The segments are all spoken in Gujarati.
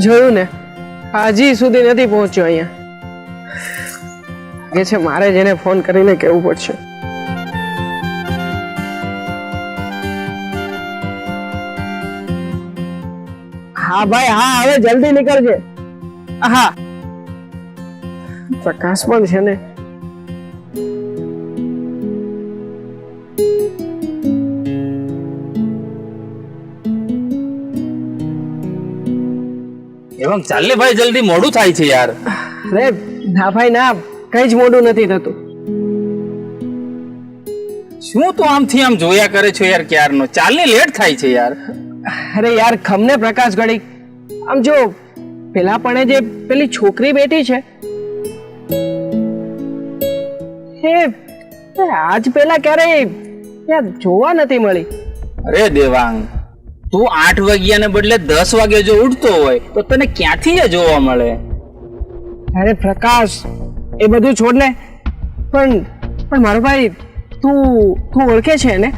જોયું ને હજી સુધી નથી પહોંચ્યો અહીંયા. એ છે મારે જેને ફોન કરીને કહેવું પડશે. હા ભાઈ હા હવે જલ્દી નીકળજે. હા. પ્રકાશ પણ છે ને એવમ ચાલે ભાઈ જલ્દી મોડું થાય છે યાર. અરે ના ભાઈ ના. કઈ જ મોડું નથી થતું. શું તું આમથી આમ જોયા કરે છો યાર ક્યારનો? ચાલ ને લેટ થાય છે યાર. અરે યાર ખમને પ્રકાશ ગળી આમ જો પેલા પણ જે પેલી છોકરી બેઠી છે. એ આજ પેલા ક્યારેય યાર જોવા નથી મળી. અરે દેવાંગ તું આઠ વાગ્યાને બદલે દસ વાગે જો ઉઠતો હોય તો તને ક્યાંથી એ જોવા મળે? અરે પ્રકાશ એ બધું છોડ ને. પણ પણ મારો ભાઈ તું તું ઓળખે છે ને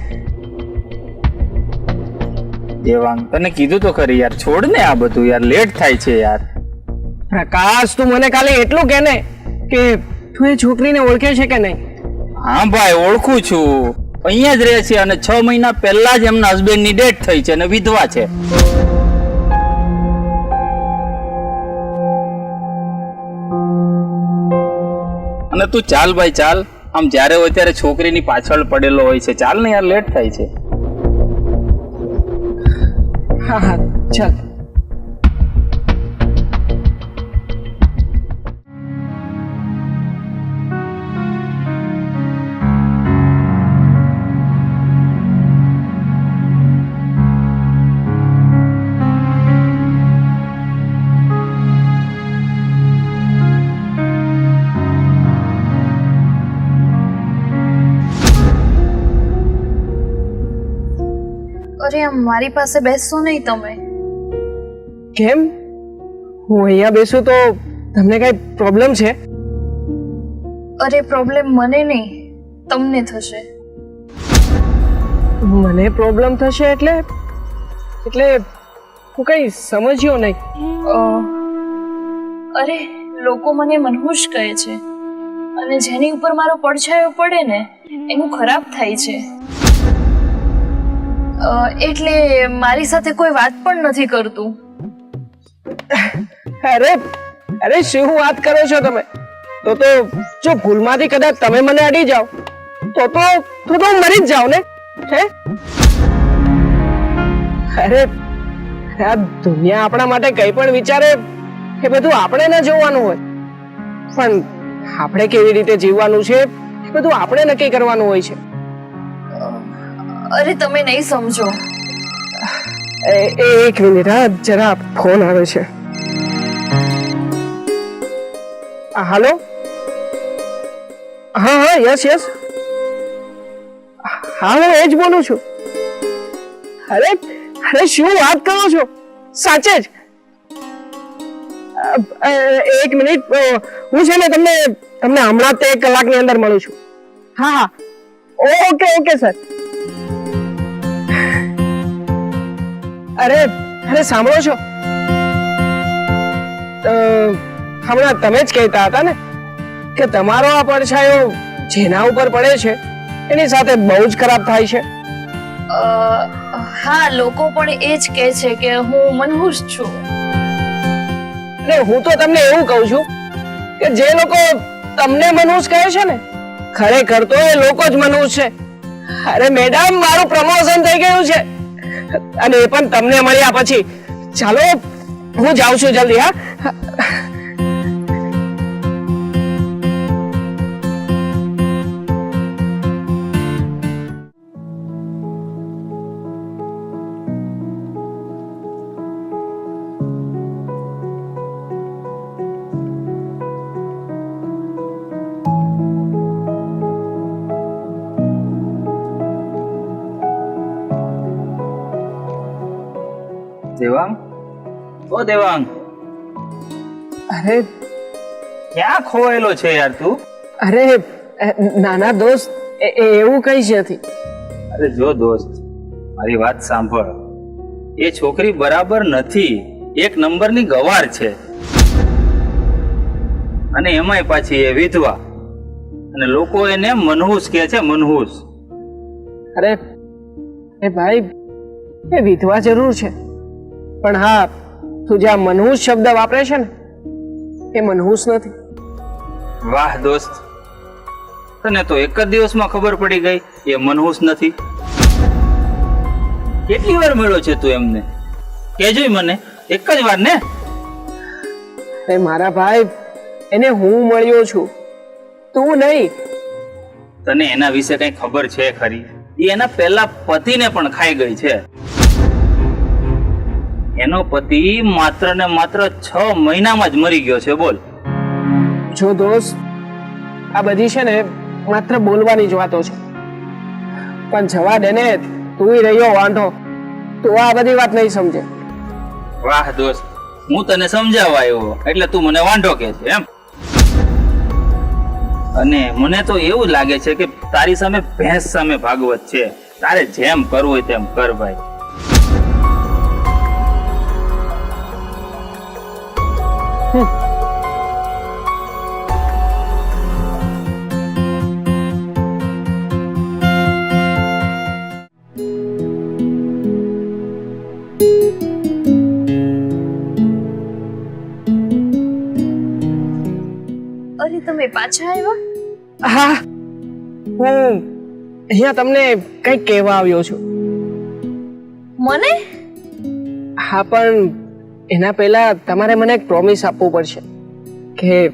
દેવાંગ તને કીધું તો ખરી યાર છોડ ને આ બધું યાર લેટ થાય છે યાર. પ્રકાશ તું મને કાલે એટલું કે ને કે તું એ છોકરીને ઓળખે છે કે નહીં? હા ભાઈ ઓળખું છું. અહીંયા જ રહે છે અને છ મહિના પહેલા જ એમના હસબન્ડની ડેથ થઈ છે અને વિધવા છે. અને તું ચાલ ભાઈ, ચાલ. આમ જ્યારે હોય ત્યારે છોકરીની પાછળ પડેલો હોય છે. ચાલ ને યાર લેટ થાય છે. હા હા. ચાલ. મારી પાસે બેસશો નહીં તમે. કેમ? હું અહીંયા બેસું તો તમને કઈ પ્રોબ્લેમ છે? અરે પ્રોબ્લેમ મને નહીં તમને થશે. મને પ્રોબ્લેમ થશે એટલે એટલે હું કઈ સમજ્યો નહીં. અરે લોકો મને મનહૂશ કહે છે. અને જેની ઉપર મારો પડછાયો પડે ને એનું ખરાબ થાય છે. એટલે મારી સાથે કોઈ વાત પણ નથી કરતું. અરે અરે શું વાત કરો છો તમે? તો તો જો ભૂલમાંથી કદાચ તમે મને અડી જાઓ, તો તો તો તો મરી જ જાવ ને? હે? અરે, આ દુનિયા આપણા માટે કંઈ પણ વિચારે, એ બધું આપણે ન જોવાનું હોય. પણ આપણે કેવી રીતે જીવવાનું છે, એ બધું આપણે નક્કી કરવાનું હોય છે. અરે, તમે નહીં સમજો. એક મિનિટ, હા, જરા ફોન આવે છે. હાલો? હા હા, યસ યસ. હા, હું એ જ બોલું છું. અરે અરે, શું વાત કરો છો? સાચે જ. એક મિનિટ હું છે ને તમને તમને હમણાં તે કલાકની અંદર મળું છું. હા હા. Okay okay, sir. અરે અરે સાંભળો છો. હમણાં તમે જ કહેતા હતા ને કે તમારો આ પડછાયો જેના ઉપર પડે છે એની સાથે બહુ જ ખરાબ થાય છે. હા લોકો પણ એ જ કહે છે કે હું મનહૂશ છું. ને હું તો તમને એવું કહું છું કે જે લોકો તમને મનુષ્ય કહે છે ને ખરેખર તો એ લોકો જ મનુષ્ય છે. અરે મેડમ મારું પ્રમોશન થઈ ગયું છે. અને એ પણ તમને મળ્યા પછી. ચાલો હું જાઉં છું જલ્દી હા? ઓ દેવાંગ. અરે ક્યાં ખોવાયેલો છે યાર તું? અરે નાના દોસ્ત એવું કઈ છે નથી. અરે જો દોસ્ત મારી વાત સાંભળ. એ છોકરી બરાબર નથી એક નંબરની ગવાર છે. અને એમાંય પાછી એ વિધવા. અને લોકો એને મનહૂસ કહે છે મનહૂસ. અરે એ ભાઈ એ વિધવા જરૂર છે. પણ હા તું જે આ મનહૂસ શબ્દ વાપરે છે ને એ મનહૂસ નથી. વાહ દોસ્ત તને તો એક જ દિવસમાં ખબર પડી ગઈ એ મનહૂસ નથી. કેટલી વાર મળ્યો છે તું એમને? કેજો મને એક જ વાર ને? એ મારા ભાઈ એને હું મળ્યો છું. તું નહીં. તને એના વિશે કઈ ખબર છે ખરી? એ એના પહેલા પતિને પણ ખાઈ ગઈ છે. એનો પતિ માત્ર ને માત્ર છ મહિનામાં જ મરી ગયો છે બોલ. જો દોસ્ત આ બધી છે ને માત્ર બોલવાની જ વાતો છે. પણ જવા દે ને તું રહ્યો વાંધો તું આ બધી વાત નહીં સમજે. વાહ દોસ્ત હું તને સમજાવવા આવ્યો એટલે તું મને વાંઢો કે છે એમ? અને મને તો એવું લાગે છે કે તારી સામે ભેંસ સામે ભાગવત છે. તારે જેમ કરવું હોય તેમ કર ભાઈ. અરે તમે પાછા આવ્યા? હા. હું અહીંયા તમને કંઈક કહેવા આવ્યો છું. મને? હા પણ એના પહેલા તમારે મને એક પ્રોમિસ આપવું પડશે કે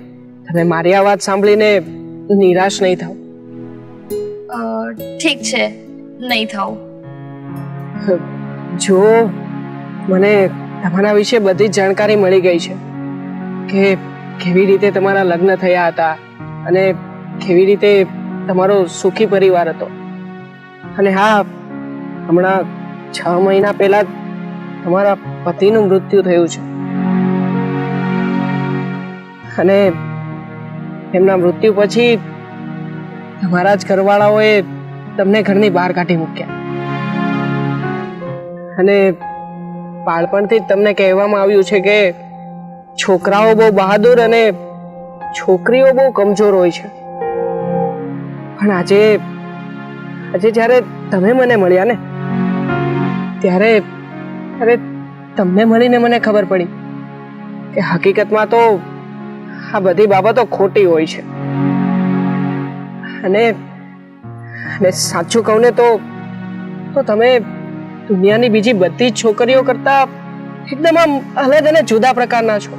તમે મારી આ વાત સાંભળીને નિરાશ નહીં થાવ. ઠીક છે નહીં થાવ. જો મને તમારા વિશે બધી જ જાણકારી મળી ગઈ છે કે કેવી રીતે તમારા લગ્ન થયા હતા અને કેવી રીતે તમારો સુખી પરિવાર હતો. અને હા હમણાં છ મહિના પહેલા તમારા પતિનું મૃત્યુ થયું છે. અને એમના મૃત્યુ પછી તમારા જ ઘરવાળાઓએ તમને ઘરની બહાર કાઢી મૂક્યા. અને બાળપણથી જ તમને કહેવામાં આવ્યું છે કે છોકરાઓ બહુ બહાદુર અને છોકરીઓ બહુ કમજોર હોય છે. પણ આજે આજે જ્યારે તમે મને મળ્યા ને, ત્યારે ત્યારે તમને મળીને મને ખબર પડી કે હકીકતમાં તો આ બધી બાબતો ખોટી હોય છે. અને અને સાચું કહું ને તો તો તમે દુનિયાની બીજી બધી જ છોકરીઓ કરતા એકદમ આમ અલગ અને જુદા પ્રકારના છો.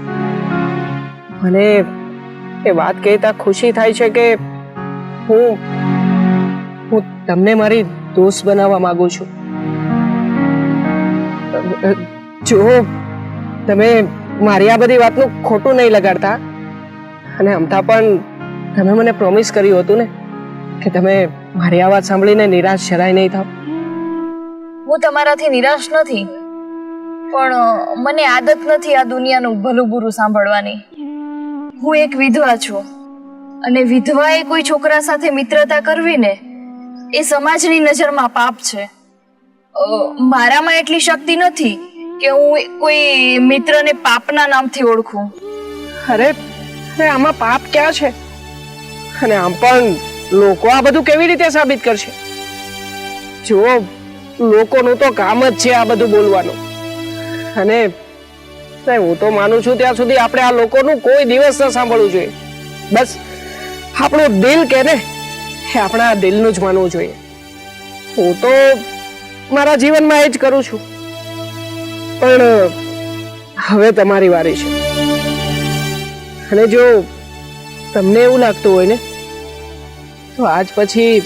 મને એ વાત કહેતા ખુશી થાય છે કે હું હું તમને મારી દોસ્ત બનાવવા માંગુ છું. જો તમે મારી આ બધી વાતનું ખોટું નહીં લગાડતા. અને અમથા પણ તમે મને પ્રોમિસ કર્યું હતું ને, કે તમે મારી આ વાત સાંભળીને નિરાશ જરાય નહીં થાવ. હું તમારાથી નિરાશ નથી, પણ મને આદત નથી આ દુનિયાનું ભલું બુરું સાંભળવાની. હું એક વિધવા છું, અને વિધવાએ કોઈ છોકરા સાથે મિત્રતા કરવી ને, એ સમાજની નજરમાં પાપ છે. મારામાં એટલી શક્તિ નથી કે હું કોઈ મિત્રને પાપના નામથી ઓળખું. અરે અરે આમાં પાપ ક્યાં છે? અને આમ પણ લોકો આ બધું કેવી રીતે સાબિત કરશે? જો લોકોનું તો કામ જ છે આ બધું બોલવાનું. અને સાહેબ, હું તો માનું છું ત્યાં સુધી આપણે આ લોકોનું કોઈ દિવસ ન સાંભળવું જોઈએ. બસ આપણું દિલ કે ને આપણા દિલનું જ માનવું જોઈએ. હું તો મારા જીવનમાં એ જ કરું છું. પણ હવે તમારી વારી છે. અને જો તમને એવું લાગતું હોય ને તો આજ પછી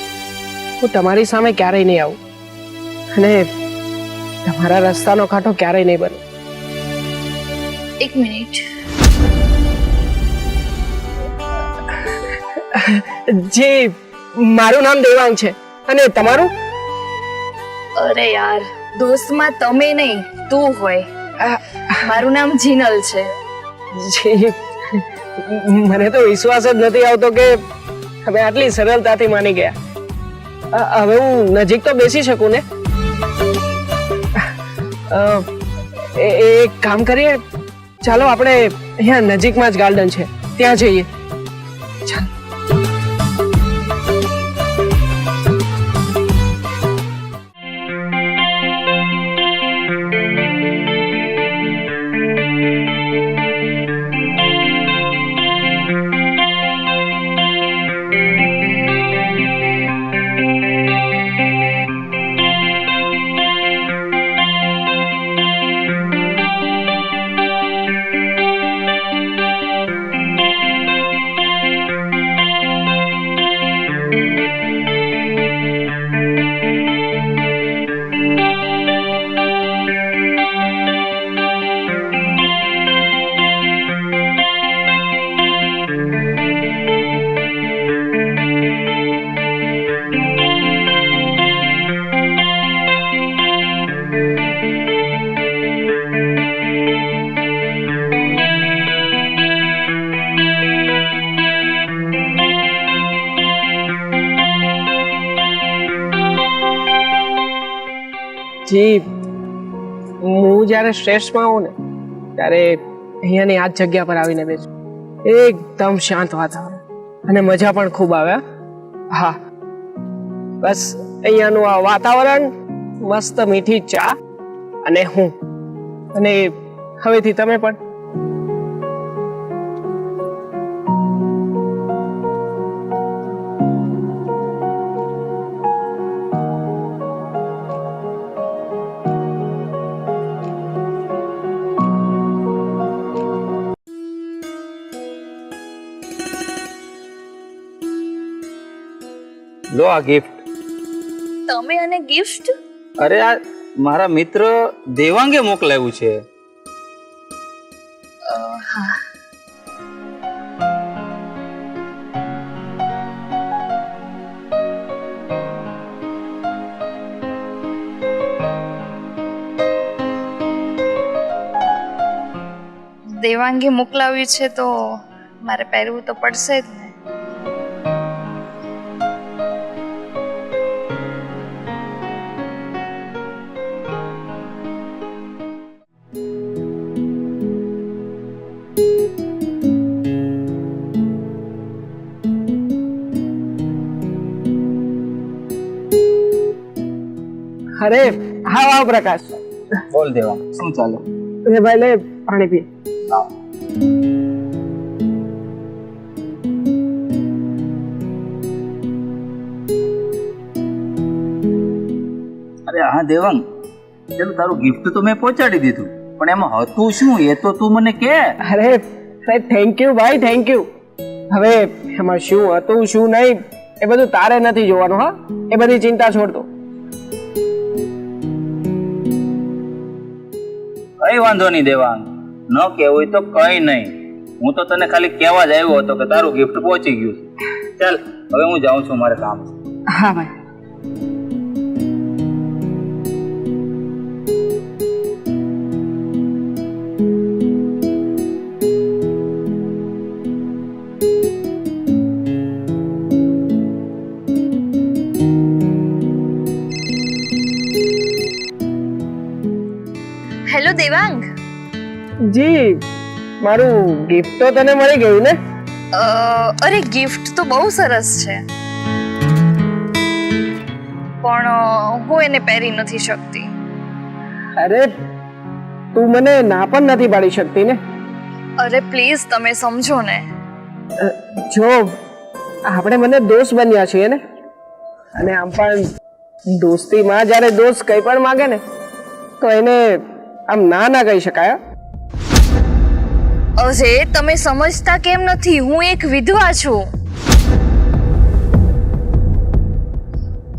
હું તમારી સામે ક્યારેય નહીં આવું. અને તમારા રસ્તાનો કાંટો ક્યારેય નહીં બનો. એક મિનિટ. જી મારું નામ દેવાંગ છે અને તમારું? અરે યાર દોસ્તમાં તમે નહીં તું હોય. મારું નામ જીનલ છે. જી. મને તો વિશ્વાસ જ નથી આવતો કે તમે આટલી સરળતાથી માની ગયા. હવે હું નજીક તો બેસી શકું ને? એક કામ કરીએ. ચાલો આપણે અહીંયા નજીકમાં જ ગાર્ડન છે. ત્યાં જઈએ. ચાલ. જી હું જ્યારે સ્ટ્રેસમાં હોઉં ને, ત્યારે અહીંયાની આ જગ્યા પર આવીને બેસું. એકદમ શાંત વાતાવરણ. અને મજા પણ ખૂબ આવે. હા. બસ અહીંયાનું આ વાતાવરણ, મસ્ત મીઠી ચા અને હું. અને હવેથી તમે પણ. લો આ ગિફ્ટ તમે અને ગિફ્ટ અરે આ મારા મિત્ર દેવાંગે મોકલાવ્યું છે. હા. દેવાંગે મોકલાવ્યું છે તો મારે પહેરવું તો પડશે જ અરે હા વાહ પ્રકાશ. બોલ દેવા. શું ચાલે? એ ભાઈ લે પાણી પી. અરે હા દેવંગ ચાલો તારું ગિફ્ટ તો મેં પહોંચાડી દીધું. પણ એમાં હતું શું? એ તો તું મને કે. અરે સાહેબ થેન્ક યુ ભાઈ થેન્ક યુ હવે એમાં શું હતું શું નહીં એ બધું તારે નથી જોવાનું હા? એ બધી ચિંતા છોડતો કઈ વાંધો નહીં દેવાનું ન કેવું હોય તો કઈ નહીં. હું તો તને ખાલી કહેવા જ આવ્યો હતો કે તારું ગિફ્ટ પહોંચી ગયું ચાલ, હવે હું જાઉં છું મારે કામ. હા, ભાઈ. જી મારું ગિફ્ટ તો તને મળી ગયું ને? અરે ગિફ્ટ તો બહુ સરસ છે. પણ હું એને પહેરી નથી શકતી. અરે તું મને ના પણ નથી પાડી શકતી ને? અરે પ્લીઝ તમે સમજો ને. જો આપણે મને દોસ્ત બન્યા છીએ ને? અને આમ પણ દોસ્તીમાં જ્યારે દોસ્ત કંઈ પણ માગે ને તો એને આમ ના ના કહી શકાય. અરે તમે સમજતા કેમ નથી? હું એક વિધવા છું.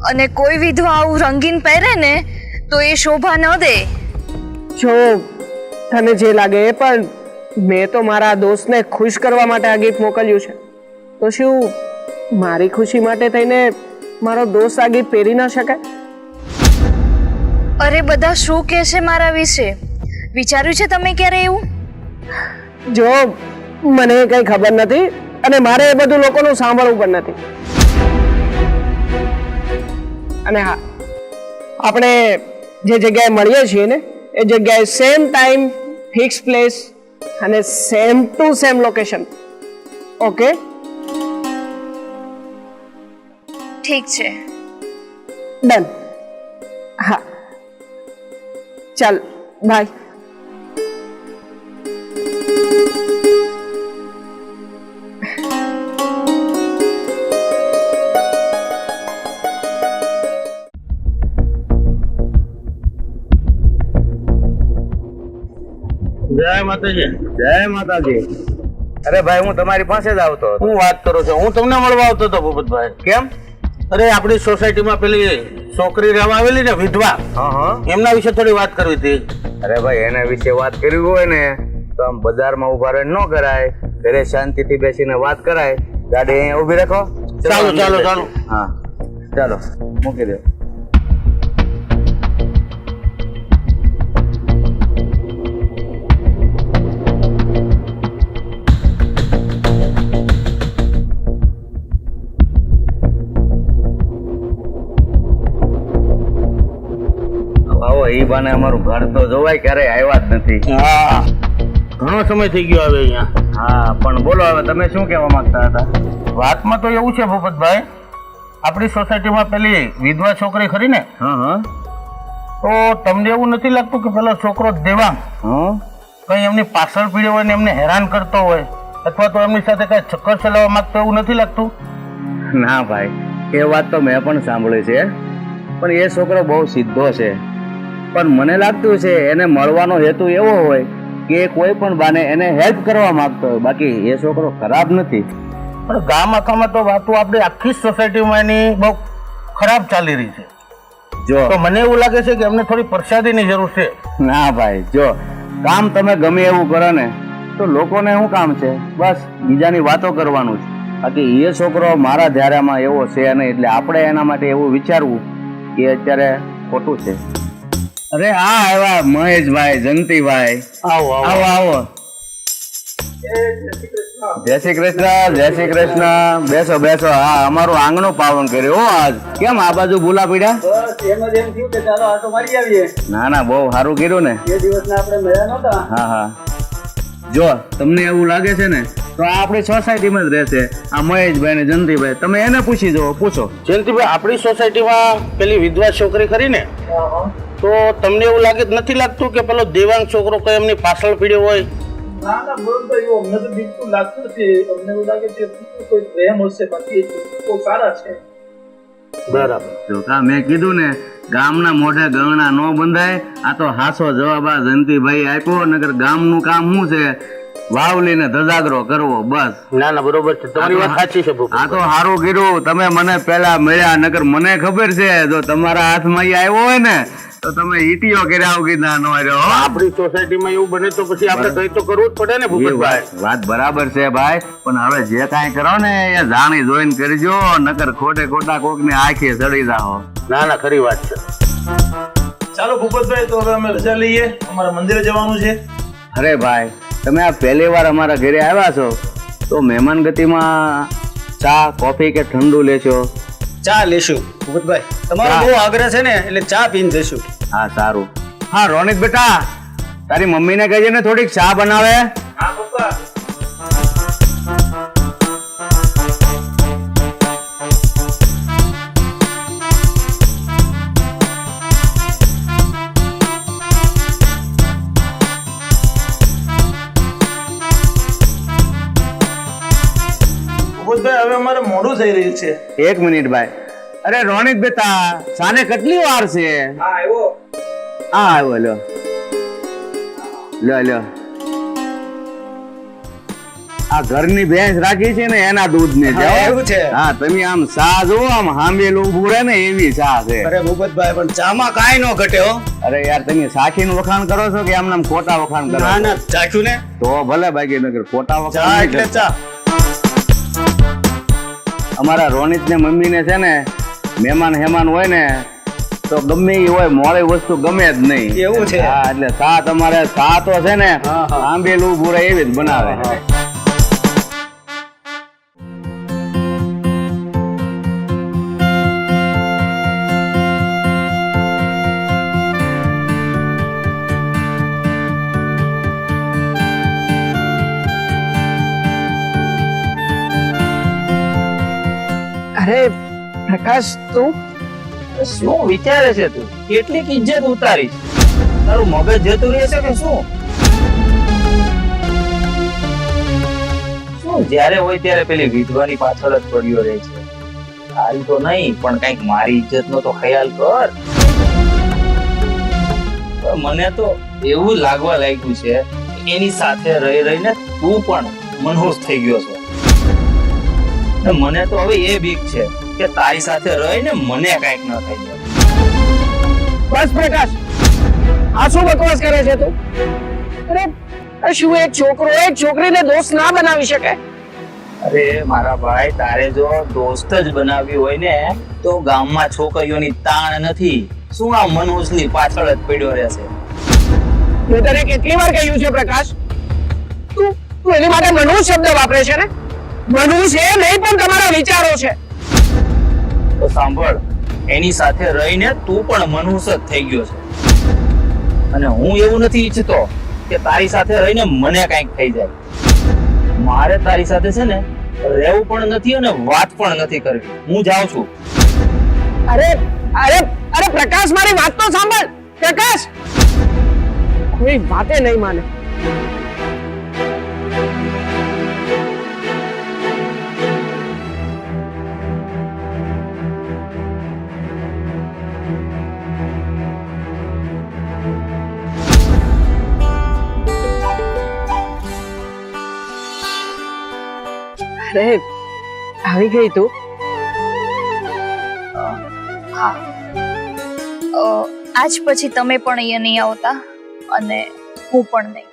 અને કોઈ વિધવા આવું રંગીન પહેરે ને તો એ શોભા ન દે. જો તને જે લાગે એ પણ મેં તો મારા દોસ્તને ખુશ કરવા માટે આ ગિફ્ટ મોકલ્યું છે. તો શું મારી ખુશી માટે થઈને મારો દોસ્ત આ ગિફ્ટ પહેરી ના શકે? અરે બધા શું કહે છે મારા વિશે? વિચાર્યું છે તમે ક્યારે એવું? જો મને કઈ ખબર નથી અને મારે એ બધું લોકોનું સાંભળવું પણ નથી. અને હા આપણે જે જગ્યાએ મળીએ છીએ ને એ જગ્યાએ સેમ ટાઈમ ફિક્સ પ્લેસ અને same to same location okay ઠીક છે. ડન હા. ચાલ બાય માતાજી. જય માતાજી. અરે ભાઈ હું તમારી પાસે જ આવતો હું વાત કરું છું? હું તમને મળવા આવતો હતો ભૂપતભાઈ. કેમ? અરે આપણી સોસાયટીમાં પેલી છોકરી રહેવા આવેલી ને વિધવા. એમના વિશે થોડી વાત કરવી હતી. અરે ભાઈ એના વિશે વાત કરવી હોય ને તો આમ બજારમાં ઊભા રહે ન કરાય. ઘરે શાંતિથી બેસીને વાત કરાય. ગાડી અહીંયા ઊભી રાખો. ચાલો ચાલો ચાલો. હા. ચાલો મૂકી દો. આવો અમારું ઘર તો જોવાય ક્યારેય આવ્યા જ નથી. હા. ઘણો સમય થઈ ગયો હવે અહીંયા. હા પણ બોલો હવે તમે શું કહેવા માંગતા હતા? વાતમાં તો એવું છે ભૂપતભાઈ. આપણી સોસાયટીમાં પેલી વિધવા છોકરી ખરી ને? તો તમને એવું નથી લાગતું કે પેલો છોકરો દેવાંગ? કઈ એમની પાછળ પીડ્યો હોય ને એમને હેરાન કરતો હોય અથવા તો એમની સાથે કઈ ચક્કર ચલાવવા માંગતો એવું નથી લાગતું? ના ભાઈ એ વાત તો મેં પણ સાંભળી છે. પણ એ છોકરો બહુ સીધો છે. પણ મને લાગતું છે એને મળવાનો હેતુ એવો હોય કે કોઈ પણ બાને એને હેલ્પ કરવા માંગતો હોય. બાકી એ છોકરો ખરાબ નથી. પણ ગામ આખામાં તો વાતો આપણી આખી સોસાયટીમાં એની બહુ ખરાબ ચાલી રહી છે. જો. તો મને એવું લાગે છે કે એમને થોડી પ્રસાદીની જરૂર છે. ના ભાઈ જો. કામ તમે ગમે એવું કરો ને તો લોકોને શું કામ છે? બસ બીજાની વાતો કરવાનું છે. બાકી એ છોકરો મારા ધ્યારામાં એવો છે નહીં એટલે આપણે એના માટે એવું વિચારવું કે અત્યારે ખોટું છે. અરે હા આવ્યા મહેશભાઈ જંતીભાઈ આવો આવો. આવો જય શ્રી કૃષ્ણ જય શ્રી કૃષ્ણ. બેસો બેસો. હા અમારું આંગણું પાવન કર્યું હો આજ. કેમ આ બાજુ ભૂલા પીડ્યા ના ના બહુ સારું કર્યું ને. હા હા. જો તમને એવું લાગે છે ને તો આ આપણી સોસાયટીમાં જ રહેશે આ મહેશભાઈ ને જયંતિભાઈ. તમે એને પૂછી જુઓ પૂછો. જયંતિભાઈ આપણી સોસાયટીમાં પેલી વિધવા છોકરી ખરી ને? તો તમને એવું લાગે નથી લાગતું કે પેલો દેવાંગ છોકરો કઈ એમની પાછળ પીડ્યો હોય? ના ના બરોબર એવું અમને તો બિલકુલ લાગતું છે. અમને એવું લાગે છે કોઈ પ્રેમ હશે બાકી બહુ સારા છે. બરાબર. જો કા મેં કીધું ને ગામના મોઢે ગણના નો બંધાય. આ તો હાસો જવાબ આ જંતીભાઈ આપ્યો નગર ગામનું કામ શું છે? વાવલીને ધજાગરો કરવો બસ. ના ના બરોબર છે. તમારી વાત સાચી છે આ તો સારું કર્યું તમે મને પેલા મળ્યા નગર મને ખબર છે. જો તમારા હાથમાં આવ્યો હોય ને તો તમે ઈટીઓ કર્યા કે ના નો રહ્યો આપણી સોસાયટીમાં એવું બને તો પછી આપણે કઈ તો કરવું જ પડે ને ભૂપતભાઈ વાત વાત બરાબર છે ભાઈ. પણ હવે જે કાંઈ કરો ને એ જાણી જોઈને કરજો. નકર ખોટે ખોટા કોક ને આંખે ચડી જાઓ. ના ના ખરી વાત છે. ચાલો ભૂપતભાઈ તો હવે અમે રજા લઈએ. અમારા મંદિરે જવાનું છે. અરે ભાઈ તમે આ પહેલી વાર અમારા ઘરે આવ્યા છો તો મહેમાન ગતિમાં ચા કોફી કે ઠંડુ લેશો? ચા લેશું ભૂપતભાઈ. તમારો બહુ આગ્રહ છે ને એટલે ચા પીને જશું હા સારું. હા રોનિત બેટા તારી મમ્મીને કહેજે ને થોડીક ચા બનાવે. હા પપ્પા અમારે મોડું થઈ રહ્યું છે. એક મિનિટ ભાઈ. અરે રોનિત બેટા સાને કેટલી વાર છે? હા આવ્યો હા આવ્યો લો લ્યો લ્યો. આ ઘરની ભેંસ રાખી છે ને એના દૂધ ને હા, એવું છે. હા તમે આમ ચા જો આમ હાંભેલું ઉભું રહે ને એવી ચા છે. અરે ભૂપતભાઈ પણ ચામાં કાંઈ ન ઘટે હો. અરે યાર તમે સાખી નું વખાણ કરો છો કે આમ નામ ખોટા વખાણ કરો ના ના ચાખ્યું ને. તો ભલે બાકી નગર ખોટા વખાણ એટલે ચા. અમારા રોનિત ને મમ્મી ને છે ને મહેમાન હેમાન હોય ને તો ગમે ઈ હોય મોડી વસ્તુ ગમે જ નહીં એવું છે? હા એટલે સા તમારે સા તો છે ને. આંબેલું ભૂરા એવી જ બનાવે અરે પ્રકાશ, તું શું વિચારે છે તું? કેટલીક ઇજ્જત ઉતારીશ. તારું મગજ જતું રહેશે કે શું? શું જ્યારે હોય ત્યારે પેલી વિધવાની પાછળ જ પડ્યો રહે છે? તારી તો નહીં, પણ કંઈક મારી ઇજ્જત નો તો ખ્યાલ કર. મને તો એવું લાગવા લાગ્યું છે એની સાથે રહી રહીને તું પણ મનહૂસ થઈ ગયો છે. મને તો હવે એ બીક છે કે તારી સાથે રહીને મને કંઈક ન થઈ જાય બસ પ્રકાશ, આ શું બકવાસ કરે છે તું? અરે શું એક છોકરો, એક છોકરીને દોસ્ત ના બનાવી શકે? અરે, મારા ભાઈ, તારે જો દોસ્ત જ બનાવી હોય ને, તો ગામમાં છોકરીઓની તાણ નથી. શું આ મનોજની પાછળ જ પડ્યો રહેશે? મેં તને કેટલી વાર કહ્યું છે પ્રકાશ? તું તું એની માટે મનોજ શબ્દ વાપરે છે ને? મનુષ્ય એ નહીં પણ તમારા વિચારો છે. તો સાંભળ એની સાથે રહીને તું પણ મનહૂસ જ થઈ ગયો છે. અને હું એવું નથી ઈચ્છતો કે તારી સાથે રહીને મને કંઈક થઈ જાય. મારે તારી સાથે છે ને રહેવું પણ નથી અને વાત પણ નથી કરવી. હું જાઉં છું. અરે અરે અરે પ્રકાશ મારી વાત તો સાંભળ. પ્રકાશ! કોઈ વાતે નહીં માને. અરે આવી ગઈ તું. આજ પછી તમે પણ અહીંયા નહીં આવતા અને હું પણ નહીં.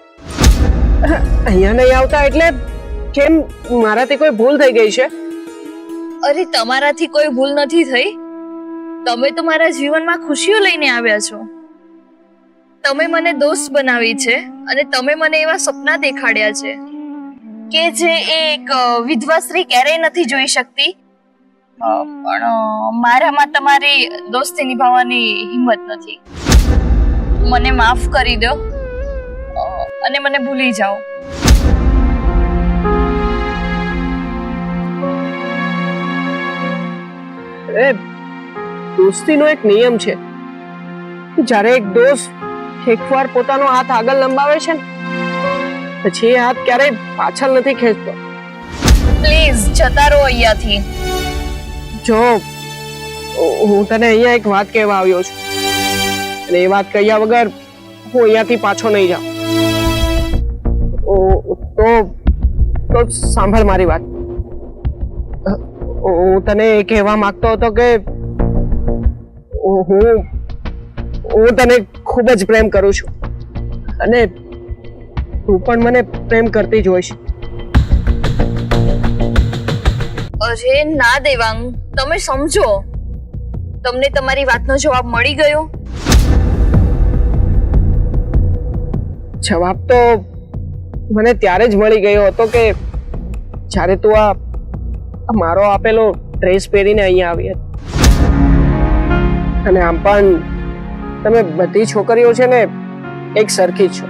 અહીંયા નહીં આવતા એટલે કેમ? મારાથી કોઈ ભૂલ થઈ ગઈ છે? અરે તમારાથી કોઈ ભૂલ નથી થઈ. તમે તો મારા જીવનમાં ખુશીઓ લઈને આવ્યા છો. તમે મને દોસ્ત બનાવી છે અને તમે મને એવા સપના દેખાડ્યા છે. કે જે એક વિધવા સ્ત્રી ક્યારેય નથી જોઈ શકતી. પણ મારામાં તમારી દોસ્તી નિભાવવાની હિંમત નથી. મને માફ કરી દો. અને મને ભૂલી જાઓ. અરે દોસ્તીનો એક નિયમ છે. જ્યારે એક દોસ્ત એકવાર પોતાનો હાથ આગળ લંબાવે છે ને પછી એ હાથ ક્યારેય પાછળ નથી ખેંચતો. પ્લીઝ જતા રહો અહીંયાથી. જો હું તને અહીંયા એક વાત કહેવા આવ્યો છું. અને એ વાત કહ્યા વગર હું અહીંયાથી પાછો નહીં જાઉં. તો તો સાંભળ મારી વાત. હું તને એ કહેવા માંગતો હતો કે હું હું તને ખૂબ જ પ્રેમ કરું છું. અને તું પણ મને પ્રેમ કરતી જ હોઈશ. અરે ના દેવાંગ તમે સમજો. તમને તમારી વાતનો જવાબ મળી ગયો? જવાબ તો મને ત્યારે જ મળી ગયો હતો કે જ્યારે તું આ મારો આપેલો ડ્રેસ પહેરીને અહીંયા આવી હતી. અને આમ પણ તમે બધી છોકરીઓ છે ને એક સરખી જ છો.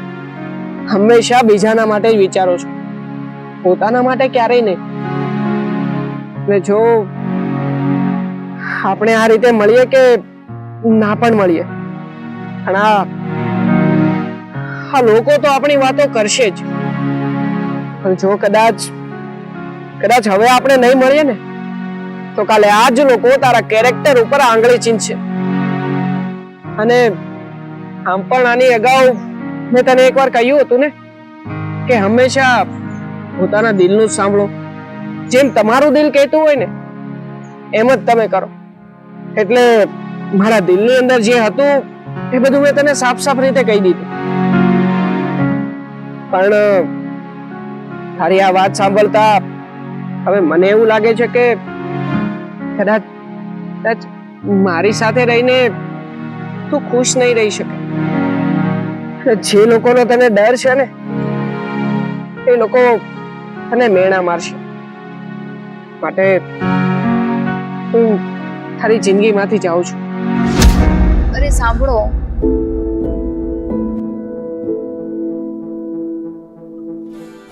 હંમેશા બીજાના માટે જ વિચારો છો. પોતાના માટે ક્યારેય નહીં. ને જો આપણે આ રીતે મળીએ કે ના પણ મળીએ? પણ આ લોકો તો આપણી વાતો કરશે જ. પણ જો કદાચ કદાચ હવે આપણે નહીં મળીએ ને, તો કાલે આ જ લોકો તારા કેરેક્ટર ઉપર આંગળી ચીંધશે. અને આમ પણ આની અગાઉ મેં તને એકવાર કહ્યું હતું ને કે હંમેશા પોતાના દિલનું જ સાંભળો. જેમ તમારું દિલ કહેતું હોય ને, એમ જ તમે કરો. એટલે મારા દિલની અંદર જે હતું, એ બધું મેં તને સાફ સાફ રીતે કહી દીધું. પણ, તારી આ વાત સાંભળતા હવે મને એવું લાગે છે કે કદાચ કદાચ મારી સાથે રહીને તું ખુશ નહીં રહી શકે. જે લોકોનો તને ડર છે ને, એ લોકો તને મેણા મારશે. માટે હું તારી જિંદગીમાંથી જાઉં છું. અરે સાંભળો.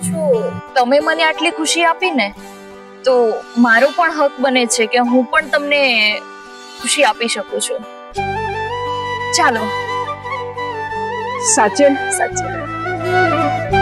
જો તમે મને આટલી ખુશી આપી ને તો મારો પણ હક બને છે કે હું પણ તમને ખુશી આપી શકું છું. ચાલો. સાચે. સાચી.